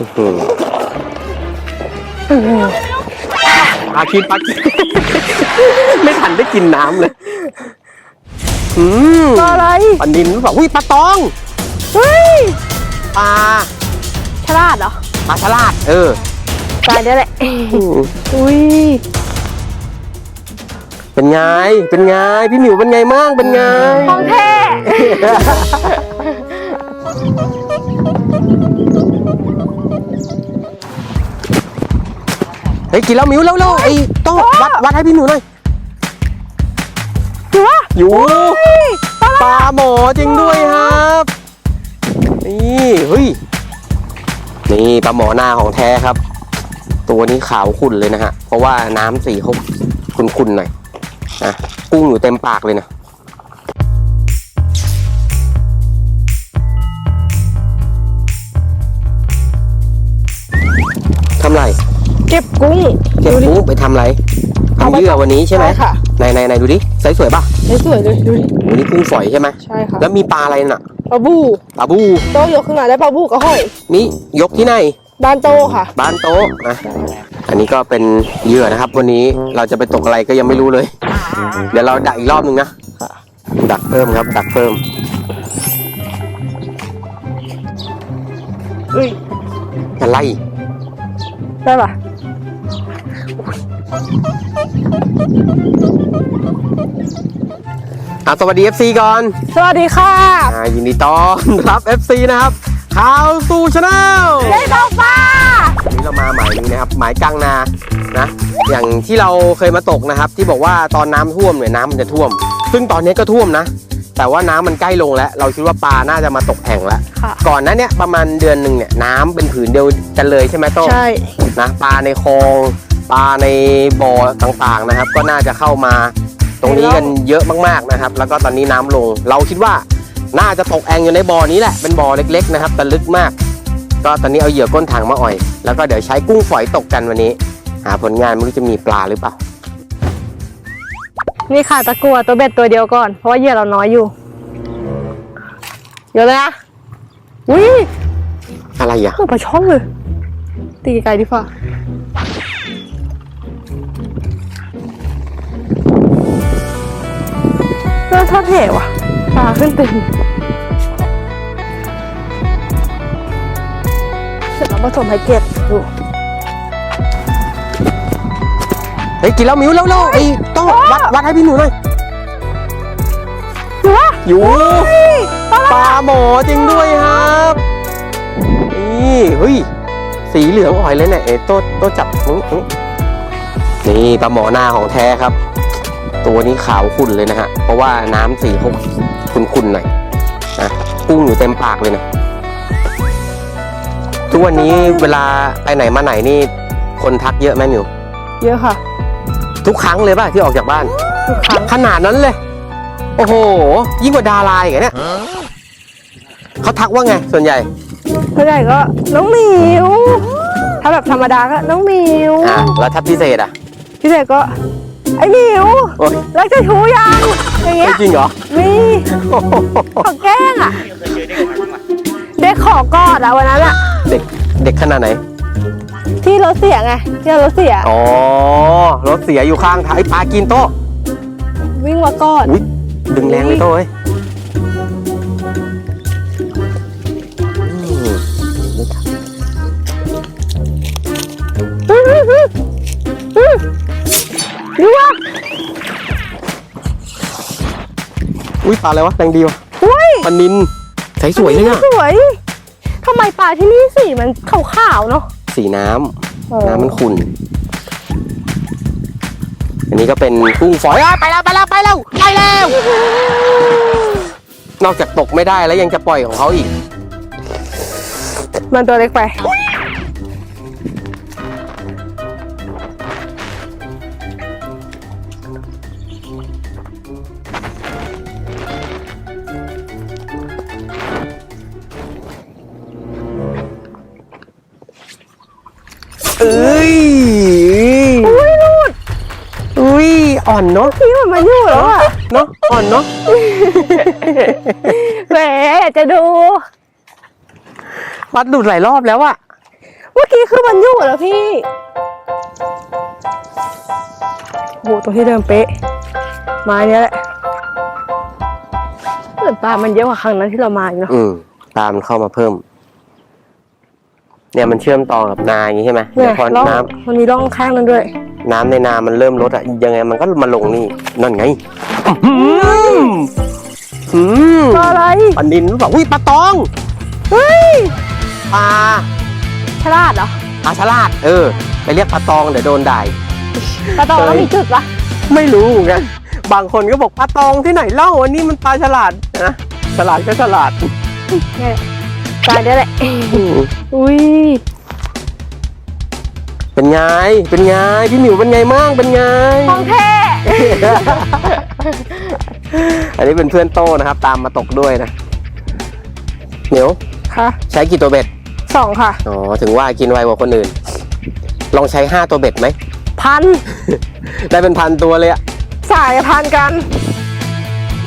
อืมปลากินปลากินไม่ทันได้กินน้ำเลยอืมปลาอะไรปลานินหรือเปล่าอุ้ยปลาตองเฮ้ยปลาฉลาดเหรอปลาฉลาด เออปลาเนี่ยแหละอืมอุ้ยเป็นไงเป็นไงพี่หมิวเป็นไงมั่งเป็นไงของแท้ เฮ้ยกินแล้วหมิวแล้วแล้วไอ้ต้องวัดวัดให้พี่หมิวหน่อยถือว่าอยู่ปลาหมอจริงด้วยครับ นี่เฮ้ยนี่ปลาหมอหน้าของแท้ครับ ตัวนี้ขาวขุ่นเลยนะฮะ เพราะว่าน้ำสีเขาขุ่นๆหน่อยนะกุ้งอยู่เต็มปากเลยนะำไร เก็บกุ้งเก็บกุ้งไปทำไรทำเหยื่อวันนี้ใช่ไหมใช่ค่ะ ไหนไหนไหนดูดิใสสวยป่ะสวยๆเลยดูดิวันนี้กุ้งฝอยใช่ไหมใช่ค่ะแล้วมีปลาอะไรน่ะปลาบูปลาบูโตยกขึ้นมาได้ปลาบูกับหอยนี่ยกที่ไหนบ้านโตค่ะ บ้านโต๊ะนะอันนี้ก็เป็นเหยื่อนะครับ วันนี้เราจะไปตกอะไรก็ยังไม่รู้เลย เดี๋ยวเราดักอีกรอบหนึ่งนะดักเพิ่มครับ ดักเพิ่มเอ้ยอะไร ได้ปะอะสวัสดี FC ก่อน สวัสดีค่ะอ่ายินดีต้อนรับ FC นะครับข่าวสู่ชาแนลได้ตกปลาวันนี้เรามาหมายหนึงนะครับ หมายกลางนานะ อย่างที่เราเคยมาตกนะครับ ที่บอกว่าตอนน้ำท่วมเนี่ยน้ำมันจะท่วม ซึ่งตอนนี้ก็ท่วมนะ แต่ว่าน้ำมันใกล้ลงแล้ว เราคิดว่าปลาน่าจะมาตกแอ่งแล้ว ค่ะ ก่อนหนั้นเนี่ยประมาณเดือนหนึ่งเนี่ยน้ำเป็นผืนเดียวกันเลยใช่ไหมโต้ง ใช่ นะปลาในคลองปลาในบ่อต่างๆนะครับ ก็น่าจะเข้ามาตรงนี้กันเยอะมากๆนะครับ แล้วก็ตอนนี้น้ำลง เราคิดว่าน่าจะตกแองอยู่ในบ่อนี้แหละเป็นบ่อเล็กๆนะครับแต่ลึกมาก ก็ตอนนี้เอาเหยื่อก้นถังมาอ่อย แล้วก็เดี๋ยวใช้กุ้งฝอยตกกันวันนี้ หาผลงานไม่รู้จะมีปลาหรือเปล่า นี่ค่ะตะกัวตัวเบ็ดตัวเดียวก่อน เพราะว่าเหยื่อเราน้อยอยู่ เดี๋ยวเลยนะอุ้ยอะไรอะเหมือนปลาช่อนเลย ตีไกลๆดีกว่าเริ่มทอดเหวว่ะปลาขึ้นตึงเสร็จแล้วผสมให้เก็บดู เฮ้ยกินแล้วมิวแล้วแล้วไอ้ต้องวัดวัดให้พี่หนูหน่อยดูว่าอยู่ปลาหมอจริงด้วยครับนี่เฮ้ยสีเหลืองอ่อยเลยเนี่ยเอ้โต้โต้จับอื้ออื้อนี่ปลาหมอหน้าของแท้ครับ ตัวนี้ขาวขุ่นเลยนะฮะเพราะว่าน้ำสีเขาขุ่นๆหน่อยนะกุ้งอยู่เต็มปากเลยนะทุกวันนี้เวลาไปไหนมาไหนนี่คนทักเยอะไหมมิวเยอะค่ะ ทุกครั้งเลยป่ะที่ออกจากบ้าน ทุกครั้งขนาดนั้นเลย โอ้โห ยิ่งกว่าดาราอีกอะเนี่ยเขาทักว่าไงส่วนใหญ่ส่วนใหญ่ก็น้องหมิว ถ้าแบบธรรมดาก็น้องหมิวอ่าแล้วถ้าพิเศษอะพี่เด็กก็ ไอ้หมิวโอ้ยรักจะถูยังอย่างเงี้ไม่ยจริงเหรอมีขอแกล้งอะ เด็กขอกอดอะวันนั้นอะ เด็กเด็กขนาดไหน ที่รถเสียไงที่รถเสีย อ๋อ รถเสียอยู่ข้างทางไอ้ปลากินโต๊ะวิ่งมากอดอุ้ยดึงแรงไปโต๊ะเว้ยอืมอืมอืมอืมอืมดูว่าอุ้ยปลาอะไรวะแรงดีวะอุ้ยปลานินใสสวยเลยอะสวยทำไมปลาที่นี่สีมันขาวๆเนาะ สีน้ำเออน้ำมันขุ่น อันนี้ก็เป็นกุ้งฝอยอะไปแล้วไปแล้วไปแล้วไปแล้ว นอกจากตกไม่ได้แล้วยังจะปล่อยของเขาอีก มันตัวเล็กไป อ่อนเนาะพี่มันมาอยู่แล้วอะเนาะอ่อนเนาะแหมอยากจะดู วัดหลุดหลายรอบแล้วอะเมื่อกี้คือมันอยู่แล้วพี่โหตรงที่เดิมเป๊ะไม้เนี้ยแหละเหมือนปลามันเยอะกว่าครั้งนั้นที่เรามาอีกเนาะอืมตามนเข้ามาเพิ่ม เนี่ยมันเชื่อมต่อกับนาอย่างงี้ใช่ไหมเนี่เดี๋ยยวพอร่องน้มันมีร่องข้างนั้นด้วยำ น้ำในนามันเริ่มลดอะยังไงมันก็มาลงนี่นั่นไงอืมอืมปลาอะไรปลานินหรือเปล่าอุ้ยปลาตองเฮ้ยปลาฉลาดเหรอปลาฉลาด เออ ไปเรียกปลาตองเดี๋ยวโดนด่าอีก ปลาตองแล้วมีจุดปะไม่รู้เหมือนกันบางคนก็บอกปลาตองที่ไหนเล่าอันนี้มันปลาฉลาดนะฉลาดก็ฉลาด เนี่ยปลาเนี้ยแหละ อุ้ย เป็นไง เป็นไง พี่หมิวเป็นไงมั่งเป็นไง ของแท้อันนี้เป็นเพื่อนโตนะครับ ตามมาตกด้วยนะเหมียวค่ะใช้กี่ตัวเบ็ด สองค่ะ อ๋อ ถึงว่ากินไวกว่าคนอื่น ลองใช้ห้าตัวเบ็ดไหม พัน ได้เป็นพันตัวเลยอะสายพันกัน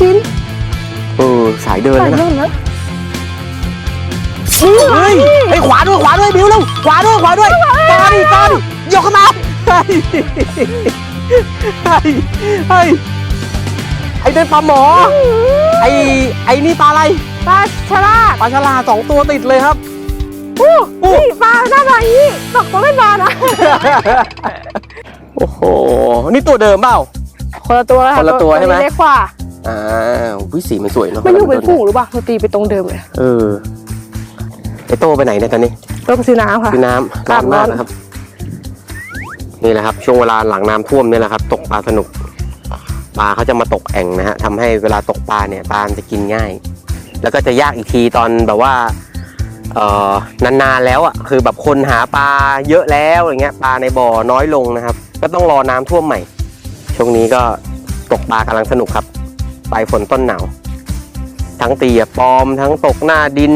กิน เออสายเดินสายแล้วนะ เรื่องนะ เฮ้ยไอ้ยขวาด้วยขวาด้วยบิวเร็วขวาด้วยขวาด้วยตาดิตาดิยกขึ้นมาเฮ้ยเฮ้ยเฮ้ยไอ้เป็นปลาหมอไอ้ไอ้นี่ปลาอะไรปลาฉลาดปลาฉลาดสองตัวติดเลยครับอู้นี่ปลาหน้าตาอย่างนี้ตกตัวไม่ปลานะโอ้โหนี่ตัวเดิมเปล่าคนละตัวคนละตัวใช่ไหมเล็กกว่าอ่าวิสีมันสวยเนาะมันอยู่เป็นฝูงหรือเปล่าเราตีไปตรงเดิมเลยเออ ไอโตไปไหนเนี่ยตอนนี้ตัวกระสือน้ำค่ะพี่น้ำร้อนมากนะครับ นี่แหละครับ ช่วงเวลาหลังน้ำท่วมนี่แหละครับ ตกปลาสนุกปลาเขาจะมาตกแอ่งนะฮะทำให้เวลาตกปลาเนี่ยปลามันจะกินง่าย แล้วก็จะยากอีกทีตอนแบบว่าเอ่อนานๆแล้วอะคือแบบคนหาปลาเยอะแล้วอย่างเงี้ย ปลาในบ่อน้อยลงนะครับ ก็ต้องรอน้ำท่วมใหม่ ช่วงนี้ก็ตกปลากำลังสนุกครับปลายฝนต้นหนาวทั้งตีอะปลอมทั้งตกหน้าดิน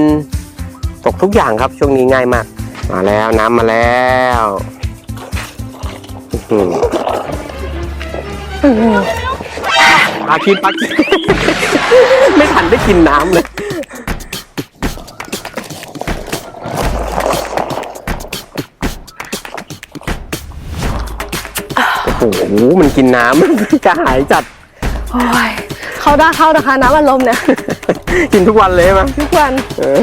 ตกทุกอย่างครับช่วงนี้ง่ายมาก มาแล้วน้ำมาแล้วอื้อหือปลากินปลากินไม่ทันได้กินน้ำเลยโอ้โหมันกินน้ำกระหายจัดโอ้ยเขาได้เข้านะคะน้ำอัดลมเนี่ย กินทุกวันเลยใช่ไหมทุกวัน เออ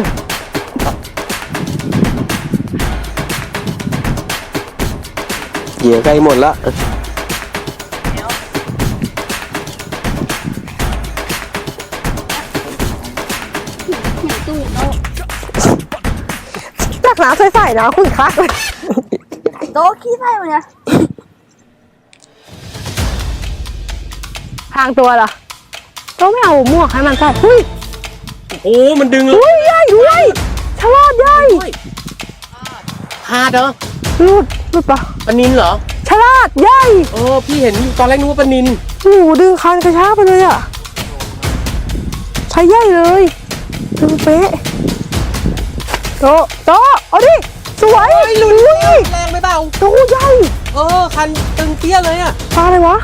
เหยื่อใกล้หมดล้วจากน้ำใสๆนะคุณคักเลยโต๊ะขี้ไส้มันเนี่ยทางตัวเหรอต้องไม่เอาหมวกให้มันใส่หุ้ยโอ้ มันดึงเลยหุ้ยใหญ่ด้วยฉลาดใหญ่พาดเหรอหลุด หลุดปะปลานินเหรอ ฉลาดใหญ่เออ พี่เห็นตอนแรกนึกว่าปลานินโอ้โหดึงคันกระชากไปเลยอะ ใช้ใหญ่เลยดูเป๊ะโตะโตะเอาดิ สวยอุ้ยแรงไปเปล่าโตใหญ่ เออ คันตึงเปี้ยเลยอะปลาอะไรวะ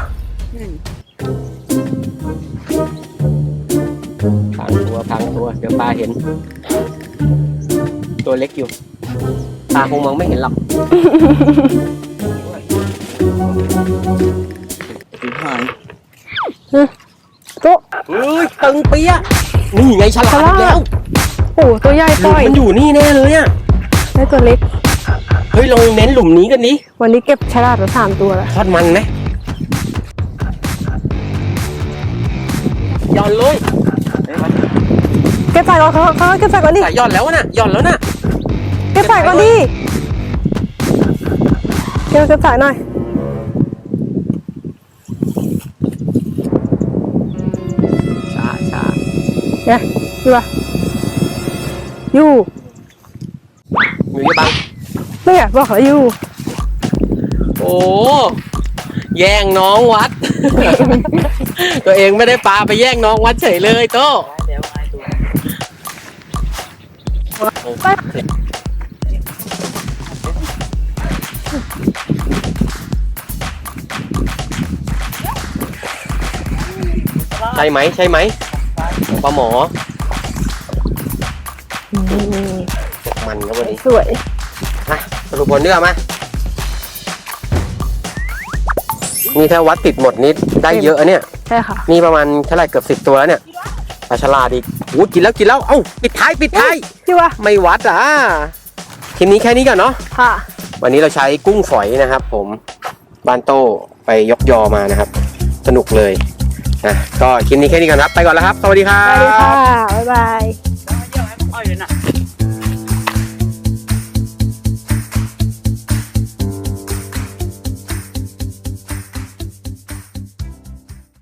พังตัวพังตัว เดี๋ยวปลาเห็น ตัวเล็กอยู่ ปลาคงมองไม่เห็นหรอกโตะเฮ้ยตึงเปี้ยนี่ไงฉลาดอีกแล้วโอ้ตัวใหญ่หปลุล่มอยมันอยู่นี่แน่เลยอะได้ตัวเล็ก เฮ้ยลองเน้นหลุมนี้กันดิวันนี้เก็บฉลาดมาสามตัวแล้วทอดมันไหมหย่อนเลย เก็บใส่ก่อนเขาเขาเก็บใส่ก่อนดิ สายหย่อนแล้วน่ะหย่อนแล้วน่ะ เก็บใส่ก่อนดิเก็บเก็บใส่หน่อยช้าช้าเนี่ยอยู่ปะอยู่มือบังไม่อยากบอกแล้วอยู่ โอ้แย่งน้องวัด ตัวเองไม่ได้ปลาไปแย่งน้องวัดเฉยเลยโต ใช่ไหมใช่ไหมปลาหมอมันครับวันนี้สวยนะดูผลเนื้อไหมนี่ถ้าวัดติดหมดนี้ได้เยอะอะเนี่ย ใช่ค่ะ นี่ประมาณเท่าไหร่เกือบสิบตัวแล้วเนี่ยปลาฉลาดอีกโอ้กินแล้วกินแล้ว เอ้าปิดท้ายปิดท้ายพี่วะไม่วัดอะคลิปนี้แค่นี้ก่อนเนาะ ค่ะ วันนี้เราใช้กุ้งฝอยนะครับ ผม บานโต้ไปยกยอมานะครับ สนุกเลย นะก็คลิปนี้แค่นี้ก่อนครับ ไปก่อนแล้วครับ สวัสดีครัสวัสดีค่ะบ๊ายบาย